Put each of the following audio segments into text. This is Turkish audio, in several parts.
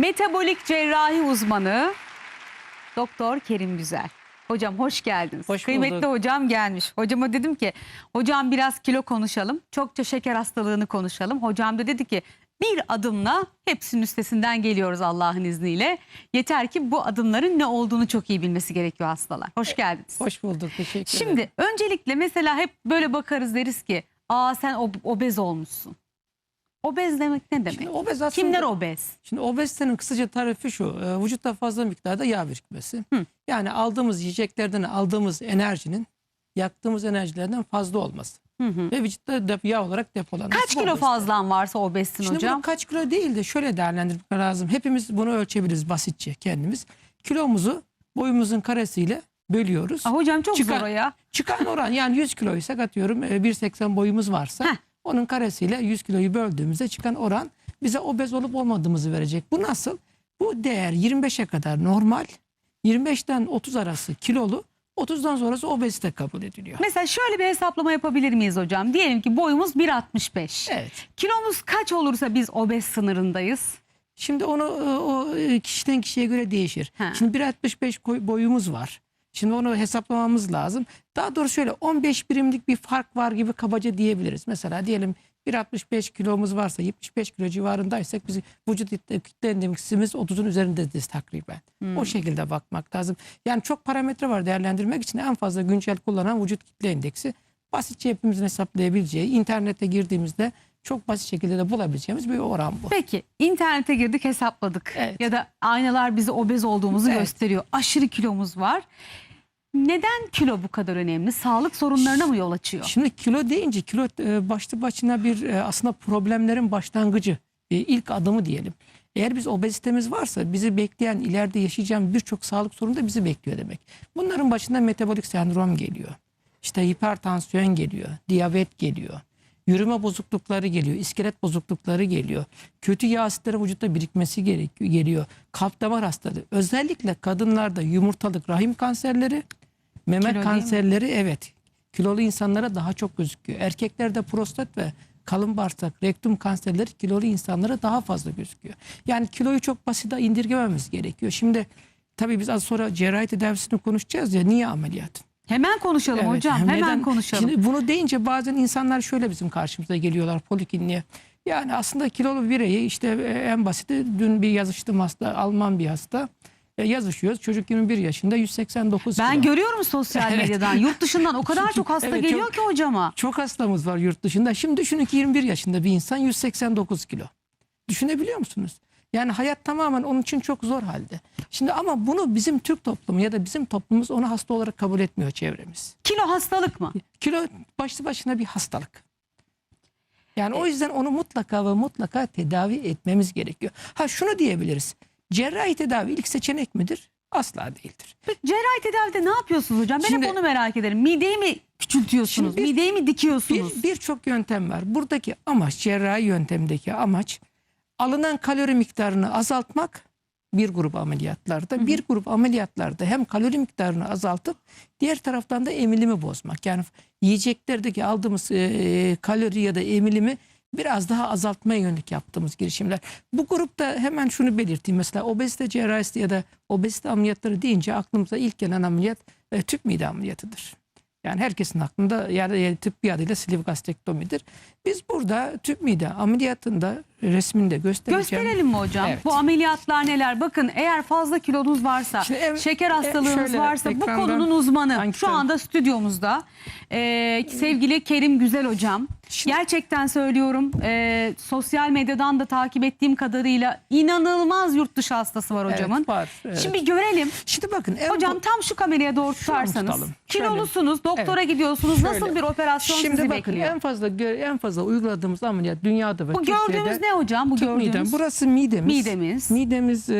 Metabolik cerrahi uzmanı Doktor Kerim Güzel. Hocam hoş geldiniz. Hoş Kıymetli bulduk. hocam gelmiş. Hocama dedim ki hocam biraz kilo konuşalım. Çokça şeker hastalığını konuşalım. Hocam da dedi ki bir adımla hepsinin üstesinden geliyoruz Allah'ın izniyle. Yeter ki bu adımların ne olduğunu çok iyi bilmesi gerekiyor hastalar. Hoş geldiniz. Hoş bulduk. Teşekkür ederim. Şimdi öncelikle mesela hep böyle bakarız deriz ki aa sen ob- obez olmuşsun. Obez demek ne demek? Şimdi obez aslında, Kimler obez? Şimdi obezitenin kısaca tarifi şu. e, Vücutta fazla miktarda yağ birikmesi. Hı. Yani aldığımız yiyeceklerden aldığımız enerjinin yaktığımız enerjilerden fazla olması. Hı hı. Ve vücutta dep- yağ olarak depolanması. Kaç kilo fazlan varsa obezsin Şimdi hocam? bunu kaç kilo değil de şöyle değerlendirmek lazım. Hepimiz bunu ölçebiliriz basitçe kendimiz. Kilomuzu boyumuzun karesiyle bölüyoruz. Aa, hocam çok Çıkar- zor o ya. Çıkan oran yani 100 kiloysak atıyorum e, 1.80 boyumuz varsa Heh. Onun karesiyle 100 kiloyu böldüğümüzde çıkan oran bize obez olup olmadığımızı verecek. Bu nasıl? Bu değer 25'e kadar normal, 25'ten 30 arası kilolu, 30'dan sonrası obezite kabul ediliyor. Mesela şöyle bir hesaplama yapabilir miyiz hocam? Diyelim ki boyumuz 1.65. Evet. Kilomuz kaç olursa biz obez sınırındayız? Şimdi onu e, o e, kişiden kişiye göre değişir. Ha. Şimdi 1.65 koy- boyumuz var. Şimdi onu hesaplamamız lazım. Daha doğrusu şöyle 15 birimlik bir fark var gibi kabaca diyebiliriz. Mesela diyelim 1.65 kilomuz varsa 75 kilo civarındaysak bizim vücut kütle endeksimiz 30'un üzerindedir takriben. Hmm. O şekilde bakmak lazım. Yani çok parametre var değerlendirmek için en fazla güncel kullanan vücut kitle endeksi. Basitçe hepimizin hesaplayabileceği, internete girdiğimizde çok basit şekilde de bulabileceğimiz bir oran bu. Peki internete girdik hesapladık. Evet. Ya da aynalar bize obez olduğumuzu Evet. gösteriyor. Aşırı kilomuz var. Neden kilo bu kadar önemli? Sağlık sorunlarına mı yol açıyor? Şimdi kilo deyince kilo e, başlı başına bir e, aslında problemlerin başlangıcı, e, ilk adımı diyelim. Eğer biz obezitemiz varsa bizi bekleyen, ileride yaşayacağım birçok sağlık sorunu da bizi bekliyor demek. Bunların başında metabolik sendrom geliyor. İşte hipertansiyon geliyor, diyabet geliyor. Yürüme bozuklukları geliyor, iskelet bozuklukları geliyor. Kötü yağ asitleri vücutta birikmesi gerekiyor, geliyor. Kalp damar hastalığı. Özellikle kadınlarda yumurtalık rahim kanserleri, meme Kilo kanserleri evet kilolu insanlara daha çok gözüküyor. Erkeklerde prostat ve kalın bağırsak, rektum kanserleri kilolu insanlara daha fazla gözüküyor. Yani kiloyu çok basite indirgememiz gerekiyor. Şimdi tabii biz az sonra cerrahi tedavisini konuşacağız ya niye ameliyat? Hemen konuşalım Evet, hocam. Hemen neden? konuşalım. Şimdi bunu deyince bazen insanlar şöyle bizim karşımıza geliyorlar polikliniğe. Yani aslında kilolu bireyi işte e, en basiti dün bir yazıştım hasta Alman bir hasta. E, yazışıyoruz. Çocuk 21 yaşında 189 ben kilo. görüyorum sosyal Evet. medyadan. Yurt dışından o kadar çok hasta Evet, geliyor çok- ki hocama. Çok hastamız var yurt dışında. Şimdi düşünün ki 21 yaşında bir insan 189 kilo. Düşünebiliyor musunuz? Yani hayat tamamen onun için çok zor halde. Şimdi ama bunu bizim Türk toplumu ya da bizim toplumumuz onu hasta olarak kabul etmiyor çevremiz. Kilo hastalık mı? Kilo başlı başına bir hastalık. Yani o yüzden onu mutlaka ve mutlaka tedavi etmemiz gerekiyor. Ha şunu diyebiliriz. Cerrahi tedavi ilk seçenek midir? Asla değildir. Peki cerrahi tedavide ne yapıyorsunuz hocam? Ben Şimdi- hep onu merak ederim. Mideyi mi küçültüyorsunuz? Şimdi bir- Mideyi mi dikiyorsunuz? Bir birçok yöntem var. Buradaki amaç cerrahi yöntemdeki amaç alınan kalori miktarını azaltmak bir grup ameliyatlarda. Bir grup ameliyatlarda hem kalori miktarını azaltıp diğer taraftan da emilimi bozmak. Yani yiyeceklerdeki aldığımız e, kalori ya da emilimi biraz daha azaltmaya yönelik yaptığımız girişimler. Bu grupta hemen şunu belirteyim. Mesela obezite cerrahisi ya da obezite ameliyatları deyince aklımıza ilk gelen ameliyat e, tüp mide ameliyatıdır. Yani herkesin aklında yani tıbbi adıyla sleeve gastektomidir. Biz burada tüp mide ameliyatında resminde göstereceğim. Gösterelim mi hocam? Evet. Bu ameliyatlar neler? Bakın eğer fazla kilonuz varsa, Şimdi ev- şeker e, hastalığınız şöyle varsa bu konunun uzmanı şu anda stüdyomuzda. Ee, sevgili Kerim Güzel hocam. Şimdi- Gerçekten söylüyorum e, sosyal medyadan da takip ettiğim kadarıyla inanılmaz yurt dışı hastası var Evet, hocamın. var, evet. Şimdi görelim. Şimdi bakın Hocam bu- tam şu kameraya doğru tutarsanız. Kilolusunuz, doktora Evet. gidiyorsunuz. Şöyle. Nasıl bir operasyon Şimdi sizi bakın bekliyor? en fazla en fazla uyguladığımız ameliyat dünyada ve Bu Türkiye'de gördüğümüz ne hocam? Bu gördüğümüz. midem. Burası midemiz. Midemiz. Midemiz, e,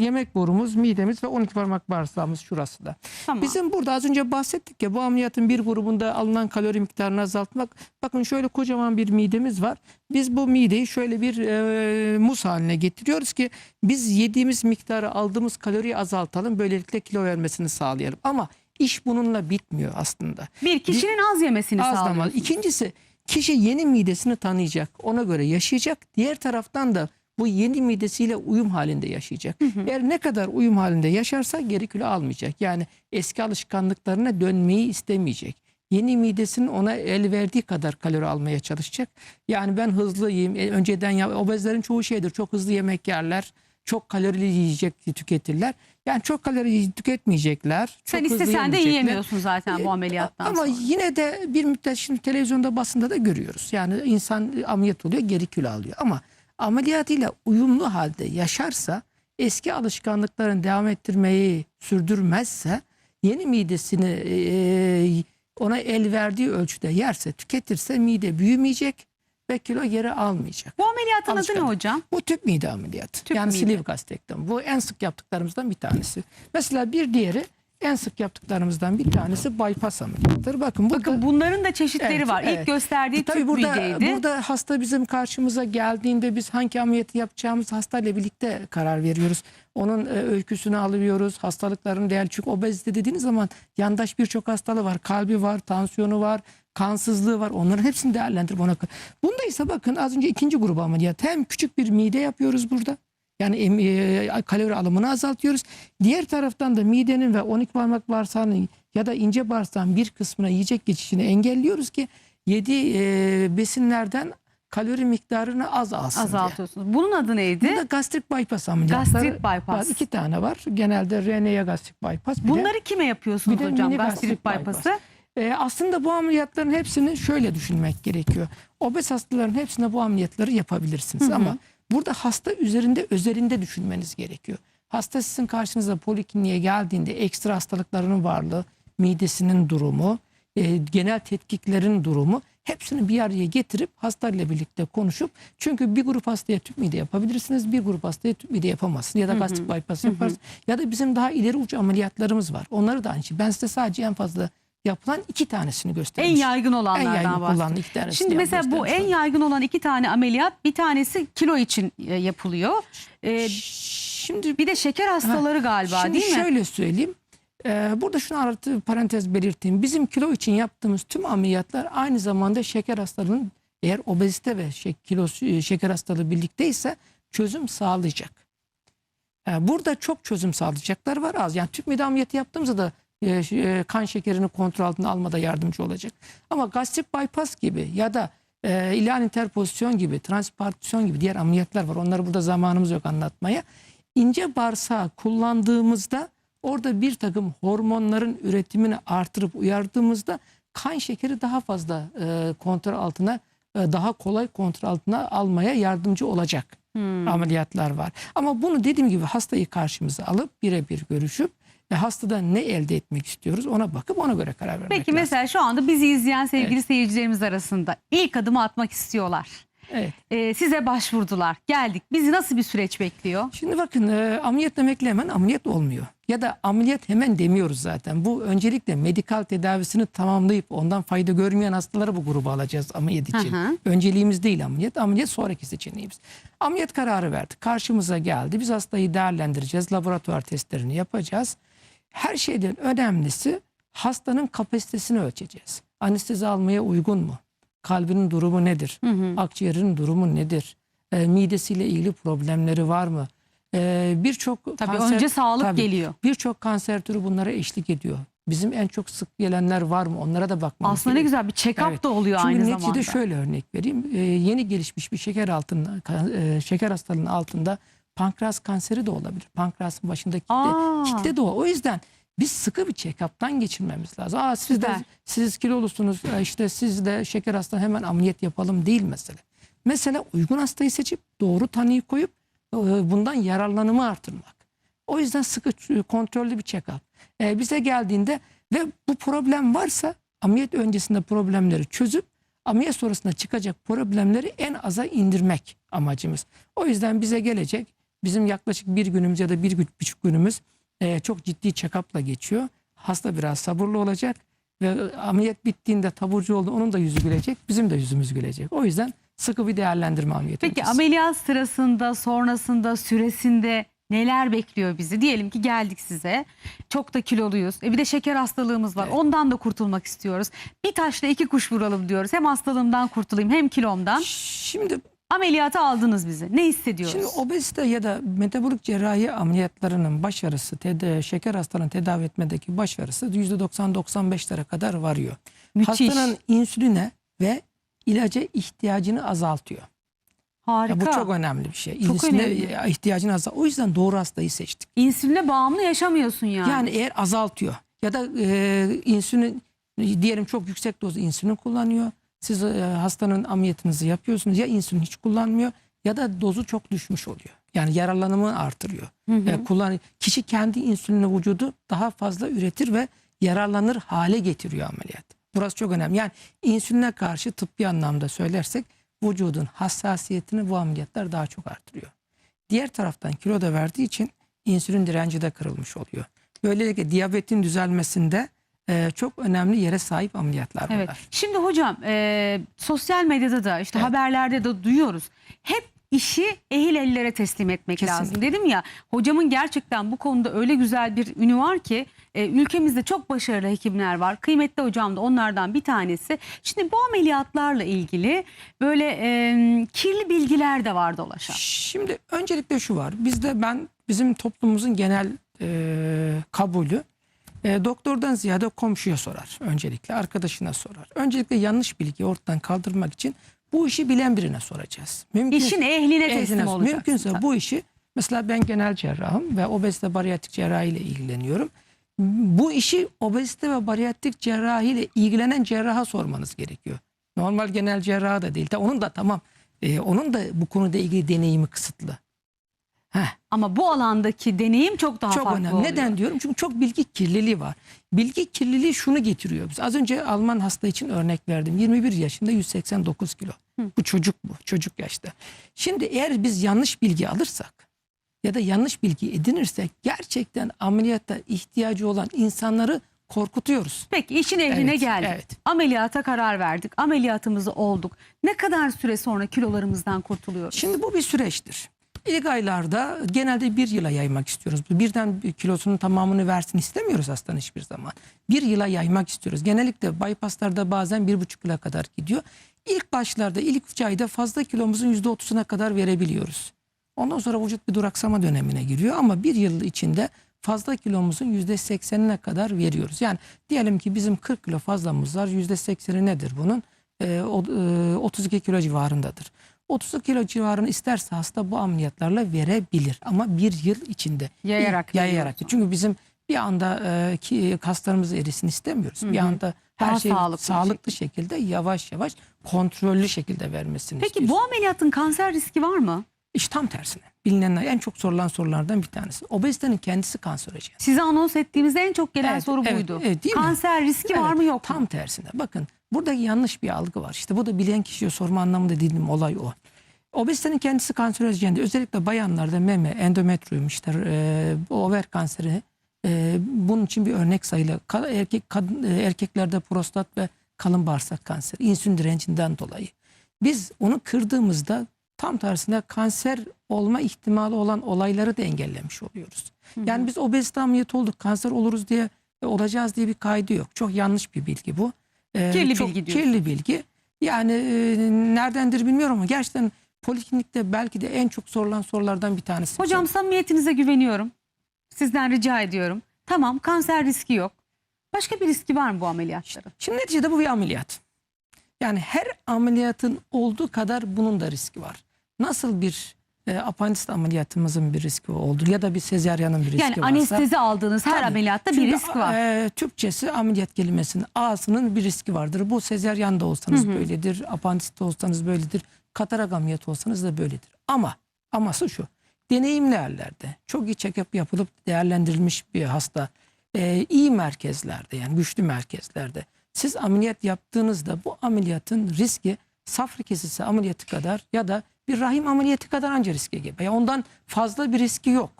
yemek borumuz, midemiz ve 12 parmak bağırsağımız şurası da. Tamam. Bizim burada az önce bahsettik ya bu ameliyatın bir grubunda alınan kalori miktarını azaltmak. Bakın şöyle kocaman bir midemiz var. Biz bu mideyi şöyle bir e, muz haline getiriyoruz ki biz yediğimiz miktarı aldığımız kaloriyi azaltalım. Böylelikle kilo vermesini sağlayalım. Ama iş bununla bitmiyor aslında. Bir kişinin az yemesini Az zaman. İkincisi kişi yeni midesini tanıyacak. Ona göre yaşayacak. Diğer taraftan da bu yeni midesiyle uyum halinde yaşayacak. Eğer ne kadar uyum halinde yaşarsa geri kilo almayacak. Yani eski alışkanlıklarına dönmeyi istemeyecek. Yeni midesinin ona el verdiği kadar kalori almaya çalışacak. Yani ben hızlı yiyeyim. E, önceden ya, obezlerin çoğu şeydir. Çok hızlı yemek yerler. Çok kalorili yiyecek tüketirler. Yani çok kalori tüketmeyecekler. Sen çok hızlı istesen de yiyemiyorsun zaten bu ameliyattan Ama sonra. yine de bir müddet şimdi televizyonda basında da görüyoruz. Yani insan ameliyat oluyor geri kilo alıyor. Ama ameliyatıyla uyumlu halde yaşarsa eski alışkanlıklarını devam ettirmeyi sürdürmezse yeni midesini e, ona el verdiği ölçüde yerse tüketirse mide büyümeyecek ve kilo geri almayacak. Bu ameliyatın adı ne hocam? Bu tüp mide ameliyatı. Tüp yani mide. gastrektomi. Bu en sık yaptıklarımızdan bir tanesi. Mesela bir diğeri en sık yaptıklarımızdan bir tanesi bypass ameliyatıdır. Bakın burada Bakın bunların da çeşitleri Evet, var. İlk evet. gösterdiği Tabii tüp burada, mideydi. burada hasta bizim karşımıza geldiğinde biz hangi ameliyatı yapacağımız hastayla birlikte karar veriyoruz. Onun e, öyküsünü alıyoruz. Hastalıklarını değerli. Çünkü obezite dediğiniz zaman yandaş birçok hastalığı var. Kalbi var, tansiyonu var, kansızlığı var. Onların hepsini değerlendirip ona Bunda ise bakın az önce ikinci grubu ameliyat. Hem küçük bir mide yapıyoruz burada. Yani e, kalori alımını azaltıyoruz. Diğer taraftan da midenin ve 12 parmak bağırsağının ya da ince bağırsağın bir kısmına yiyecek geçişini engelliyoruz ki yediği e, besinlerden kalori miktarını az alsın diye. Azaltıyorsunuz. Bunun adı neydi? Burada gastrik bypass ameliyatları Gastrik bypass. İki tane var. Genelde RNA gastrik bypass. Bir de- Bunları kime yapıyorsunuz bir de hocam? Gastrik gastrik bypass'ı. e, aslında bu ameliyatların hepsini şöyle düşünmek gerekiyor. Obez hastaların hepsine bu ameliyatları yapabilirsiniz ama burada hasta üzerinde üzerinde düşünmeniz gerekiyor. Hasta sizin karşınıza polikliniğe geldiğinde ekstra hastalıklarının varlığı, midesinin durumu, e, genel tetkiklerin durumu hepsini bir araya getirip hastayla birlikte konuşup çünkü bir grup hastaya tüp mide yapabilirsiniz bir grup hastaya tüp mide yapamazsınız ya da gastrik bypass yaparsınız ya da bizim daha ileri uç ameliyatlarımız var onları da aynı şey. Ben size sadece en fazla yapılan iki tanesini En göstermiştim. yaygın En olanlardan yaygın bahsediyorum. kullanılan iki tanesini Şimdi mesela bu en yaygın olan iki tane ameliyat bir tanesi kilo için e, yapılıyor. Ee, Şimdi bir de şeker hastaları galiba Şimdi değil mi? şöyle söyleyeyim. Ee, burada şunu artı parantez belirteyim. Bizim kilo için yaptığımız tüm ameliyatlar aynı zamanda şeker hastalığının eğer obezite ve şek, kilosu, e, şeker hastalığı birlikteyse çözüm sağlayacak. Ee, burada çok çözüm sağlayacaklar var az. Yani tüp mide ameliyatı yaptığımızda da e, e, kan şekerini kontrol altına almada yardımcı olacak. Ama gastrik bypass gibi ya da e, ileal interpozisyon gibi, transpartisyon gibi diğer ameliyatlar var. Onları burada zamanımız yok anlatmaya. İnce bağırsağı kullandığımızda orada bir takım hormonların üretimini artırıp uyardığımızda kan şekeri daha fazla e, kontrol altına e, daha kolay kontrol altına almaya yardımcı olacak ameliyatlar var. Ama bunu dediğim gibi hastayı karşımıza alıp birebir görüşüp ve hastadan ne elde etmek istiyoruz ona bakıp ona göre karar vermek Peki lazım. mesela şu anda bizi izleyen sevgili seyircilerimiz arasında ilk adımı atmak istiyorlar. Evet. Ee, size başvurdular. Geldik. Bizi nasıl bir süreç bekliyor? Şimdi bakın e, ameliyat demekle hemen ameliyat olmuyor. Ya da ameliyat hemen demiyoruz zaten. Bu öncelikle medikal tedavisini tamamlayıp ondan fayda görmeyen hastaları bu gruba alacağız ameliyat için. Hı. Önceliğimiz değil ameliyat. Ameliyat sonraki seçeneğimiz. Ameliyat kararı verdik. Karşımıza geldi. Biz hastayı değerlendireceğiz. Laboratuvar testlerini yapacağız. Her şeyden önemlisi hastanın kapasitesini ölçeceğiz. Anestezi almaya uygun mu? Kalbinin durumu nedir? Akciğerinin durumu nedir? E, midesiyle ilgili problemleri var mı? E, Birçok Tabii kanser- önce sağlık Tabii. geliyor. Birçok kanser türü bunlara eşlik ediyor. Bizim en çok sık gelenler var mı? Onlara da bakmamız Aslında ne gerekiyor. güzel bir check-up Evet. da oluyor Çünkü aynı neticede zamanda. şöyle örnek vereyim. Ee, yeni gelişmiş bir şeker altında, e, şeker hastalığının altında pankreas kanseri de olabilir. Pankreasın başındaki Aa. kitle de o. O yüzden biz sıkı bir check-up'tan geçirmemiz lazım. Aa, siz de Süper. siz kilolusunuz e, işte siz de şeker hastalığı hemen ameliyat yapalım değil mesele. Mesele uygun hastayı seçip doğru tanıyı koyup e, bundan yararlanımı artırmak. O yüzden sıkı ç- kontrollü bir check-up. E, bize geldiğinde ve bu problem varsa ameliyat öncesinde problemleri çözüp ameliyat sonrasında çıkacak problemleri en aza indirmek amacımız. O yüzden bize gelecek bizim yaklaşık bir günümüz ya da bir buçuk günümüz e, çok ciddi check-up'la geçiyor. Hasta biraz sabırlı olacak ve ameliyat bittiğinde taburcu oldu onun da yüzü gülecek bizim de yüzümüz gülecek. O yüzden sıkı bir değerlendirme ameliyatı. Peki ameliyat sırasında, sonrasında, süresinde neler bekliyor bizi? Diyelim ki geldik size. Çok da kiloluyuz. E bir de şeker hastalığımız var. Evet. Ondan da kurtulmak istiyoruz. Bir taşla iki kuş vuralım diyoruz. Hem hastalığımdan kurtulayım hem kilomdan. Şimdi Ameliyata aldınız bizi. Ne hissediyoruz? Şimdi obezite ya da metabolik cerrahi ameliyatlarının başarısı, teda- şeker hastalığını tedavi etmedeki başarısı %90-95'lere kadar varıyor. Müthiş. Hastanın insüline ve ilaca ihtiyacını azaltıyor. Harika. Ya bu çok önemli bir şey. Çok İnsüline önemli. ihtiyacını azaltıyor. O yüzden doğru hastayı seçtik. İnsüline bağımlı yaşamıyorsun yani. Yani eğer azaltıyor ya da e, insülin diyelim çok yüksek doz insülin kullanıyor. Siz e, hastanın ameliyatınızı yapıyorsunuz ya insülin hiç kullanmıyor ya da dozu çok düşmüş oluyor. Yani yararlanımı artırıyor. E, kullan kişi kendi insülini vücudu daha fazla üretir ve yararlanır hale getiriyor ameliyat. Burası çok önemli. Yani insüline karşı tıbbi anlamda söylersek vücudun hassasiyetini bu ameliyatlar daha çok artırıyor. Diğer taraftan kilo da verdiği için insülin direnci de kırılmış oluyor. Böylelikle diyabetin düzelmesinde e, çok önemli yere sahip ameliyatlar bunlar. Evet. Şimdi hocam e, sosyal medyada da işte Evet. haberlerde de duyuyoruz. Hep işi ehil ellere teslim etmek Kesinlikle. lazım. Dedim ya hocamın gerçekten bu konuda öyle güzel bir ünü var ki e, ülkemizde çok başarılı hekimler var. Kıymetli hocam da onlardan bir tanesi. Şimdi bu ameliyatlarla ilgili böyle e, kirli bilgiler de var dolaşan. Şimdi öncelikle şu var. Bizde ben bizim toplumumuzun genel e, kabulü e, doktordan ziyade komşuya sorar. Öncelikle arkadaşına sorar. Öncelikle yanlış bilgiyi ortadan kaldırmak için bu işi bilen birine soracağız. Mümkün, İşin ehline teslim ehline- olacaksın. Mümkünse bu işi mesela ben genel cerrahım ve obezite bariyatrik cerrahi ile ilgileniyorum. Bu işi obezite ve bariyatrik cerrahi ile ilgilenen cerraha sormanız gerekiyor. Normal genel cerraha da değil. Ta Onun da tamam. e, onun da bu konuda ilgili deneyimi kısıtlı. Heh, Ama bu alandaki deneyim çok daha çok farklı önemli. oluyor. Neden diyorum? Çünkü çok bilgi kirliliği var. Bilgi kirliliği şunu getiriyor. Biz az önce Alman hasta için örnek verdim. 21 yaşında 189 kilo. Bu çocuk bu. Çocuk yaşta. Şimdi eğer biz yanlış bilgi alırsak ya da yanlış bilgi edinirsek gerçekten ameliyatta ihtiyacı olan insanları korkutuyoruz. Peki işin ehline Evet, geldik. evet. Ameliyata karar verdik. Ameliyatımızı olduk. Ne kadar süre sonra kilolarımızdan kurtuluyoruz? Şimdi bu bir süreçtir. İlk aylarda genelde bir yıla yaymak istiyoruz. Birden bir kilosunun tamamını versin istemiyoruz hastanın hiçbir zaman. Bir yıla yaymak istiyoruz. Genellikle bypasslarda bazen bir buçuk yıla kadar gidiyor. İlk başlarda ilk üç ayda fazla kilomuzun yüzde otuzuna kadar verebiliyoruz. Ondan sonra vücut bir duraksama dönemine giriyor ama bir yıl içinde fazla kilomuzun yüzde seksenine kadar veriyoruz. Yani diyelim ki bizim 40 kilo fazlamız var. Yüzde sekseni nedir bunun? Ee, o- e, 32 kilo civarındadır. 30 kilo civarını isterse hasta bu ameliyatlarla verebilir ama bir yıl içinde. Yayarak Yayarak. Çünkü bizim bir anda e, ki kaslarımız erisin istemiyoruz. Bir anda her Daha şey sağlıklı sağlıklı, şekilde yavaş yavaş kontrollü şekilde vermesini Peki istiyoruz. bu ameliyatın kanser riski var mı? İş tam tersine. Bilinen en çok sorulan sorulardan bir tanesi. Obezitenin kendisi kanserojen. Size anons ettiğimizde en çok gelen Evet, soru evet, buydu. evet, değil mi? kanser riski var Evet, mı yok Tam mu? tersine. Bakın buradaki yanlış bir algı var. İşte bu da bilen kişiye sorma anlamında dediğim olay o. Obezitenin kendisi kanserojen değil. Özellikle bayanlarda meme, endometrium, işte e, over kanseri e, bunun için bir örnek sayılı. Ka- Erkek, kadın, e, erkeklerde prostat ve kalın bağırsak kanseri, insülin direncinden dolayı. Biz onu kırdığımızda tam tersine kanser olma ihtimali olan olayları da engellemiş oluyoruz. Yani biz obezite ameliyatı olduk, kanser oluruz diye e, olacağız diye bir kaydı yok. Çok yanlış bir bilgi bu. Ee, Kirli çok bilgi diyorsun. Kirli bilgi. Yani e, neredendir bilmiyorum ama gerçekten poliklinikte belki de en çok sorulan sorulardan bir tanesi. Hocam samimiyetinize güveniyorum. Sizden rica ediyorum. Tamam kanser riski yok. Başka bir riski var mı bu ameliyatların? Şimdi neticede bu bir ameliyat. Yani her ameliyatın olduğu kadar bunun da riski var. Nasıl bir e, apandisit ameliyatımızın bir riski oldu ya da bir sezaryanın bir riski Yani varsa. anestezi aldığınız her Tabii. ameliyatta bir risk var. e, Türkçesi ameliyat kelimesinin A'sının bir riski vardır. Bu sezeryan da olsanız böyledir, apandisit de olsanız böyledir, katarak ameliyatı olsanız da böyledir. Ama aması şu. Deneyimli yerlerde çok iyi check-up yapılıp değerlendirilmiş bir hasta e, iyi merkezlerde yani güçlü merkezlerde siz ameliyat yaptığınızda bu ameliyatın riski safra kesesi ameliyatı kadar ya da bir rahim ameliyatı kadar anca riske gibi. Yani ondan fazla bir riski yok.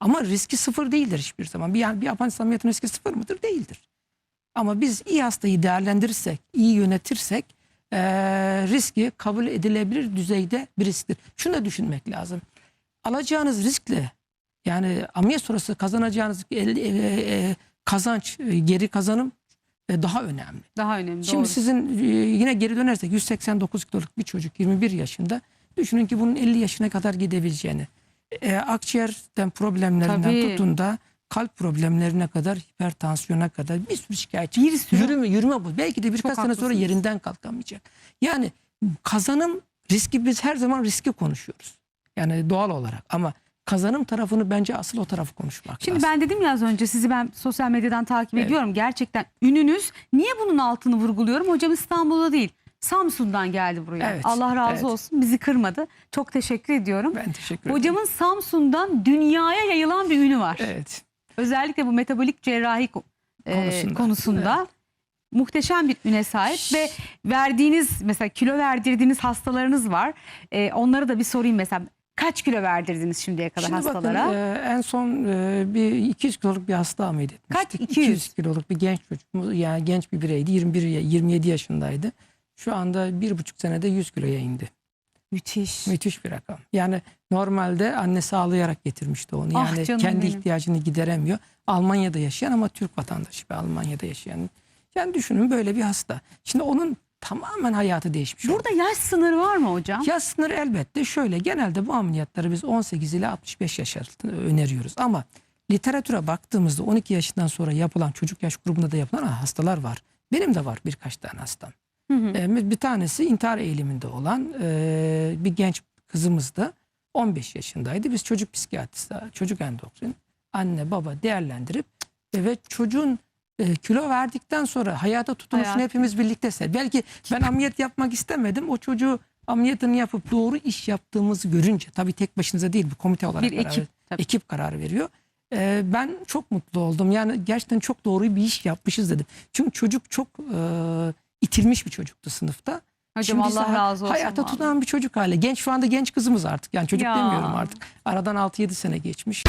Ama riski sıfır değildir hiçbir zaman. Bir, yani bir apandisit ameliyatının riski sıfır mıdır? Değildir. Ama biz iyi hastayı değerlendirirsek, iyi yönetirsek eee, riski kabul edilebilir düzeyde bir risktir. Şunu da düşünmek lazım. Alacağınız riskle yani ameliyat sonrası kazanacağınız e, e, e, kazanç, e, geri kazanım e, daha önemli. Daha önemli. Şimdi doğru. sizin e, yine geri dönersek 189 kiloluk bir çocuk 21 yaşında Düşünün ki bunun 50 yaşına kadar gidebileceğini. E, akciğerden problemlerinden Tabii. tutun da kalp problemlerine kadar, hipertansiyona kadar bir sürü şikayetçi. Bir sürü. Yürüme, yürüme bu. Belki de birkaç sene sonra yerinden kalkamayacak. Yani kazanım riski biz her zaman riski konuşuyoruz. Yani doğal olarak ama kazanım tarafını bence asıl o tarafı konuşmak Şimdi lazım. ben dedim ya az önce sizi ben sosyal medyadan takip Evet. ediyorum. Gerçekten ününüz. Niye bunun altını vurguluyorum? Hocam İstanbul'da değil. Samsun'dan geldi buraya. Evet, Allah razı evet. olsun. Bizi kırmadı. Çok teşekkür ediyorum. Ben teşekkür ederim. Hocamın Samsun'dan dünyaya yayılan bir ünü var. Evet. Özellikle bu metabolik cerrahi e, Konusunda. konusunda, muhteşem bir üne sahip ve verdiğiniz mesela kilo verdirdiğiniz hastalarınız var. E, onları da bir sorayım mesela. Kaç kilo verdirdiniz şimdiye kadar Şimdi hastalara? bakın e, en son e, bir 200 kiloluk bir hasta ameliyat etmiştik. Kaç? 200? kiloluk bir genç çocuğumuz yani genç bir bireydi. 21 ya- 27 yaşındaydı. Şu anda bir buçuk senede 100 kiloya indi. Müthiş. Müthiş bir rakam. Yani normalde annesi ağlayarak getirmişti onu. Ah Yani canım kendi benim. ihtiyacını gideremiyor. Almanya'da yaşayan ama Türk vatandaşı bir Almanya'da yaşayan. Yani düşünün böyle bir hasta. Şimdi onun tamamen hayatı değişmiş. oldu. Burada yaş sınırı var mı hocam? Yaş sınırı elbette şöyle genelde bu ameliyatları biz 18 ile 65 yaş öneriyoruz ama literatüre baktığımızda 12 yaşından sonra yapılan çocuk yaş grubunda da yapılan hastalar var. Benim de var birkaç tane hastam. Hı hı. Bir tanesi intihar eğiliminde olan e, bir genç kızımız da 15 yaşındaydı. Biz çocuk psikiyatristi, çocuk endokrin, anne baba değerlendirip e, ve çocuğun e, kilo verdikten sonra hayata tutunuşunu Hayat- hepimiz birlikte seyrettik. Belki ben ameliyat yapmak istemedim. O çocuğu ameliyatını yapıp doğru iş yaptığımızı görünce tabii tek başınıza değil bu komite olarak Bir karar- ekip, tabii. ekip karar veriyor. Ee, ben çok mutlu oldum. Yani gerçekten çok doğru bir iş yapmışız dedim. Çünkü çocuk çok e, itilmiş bir çocuktu sınıfta. Hocam Şimdi Allah razı olsun. Hayata vallahi. tutunan bir çocuk hale. Genç şu anda genç kızımız artık. Yani çocuk Ya. demiyorum artık. Aradan 6-7 sene geçmiş.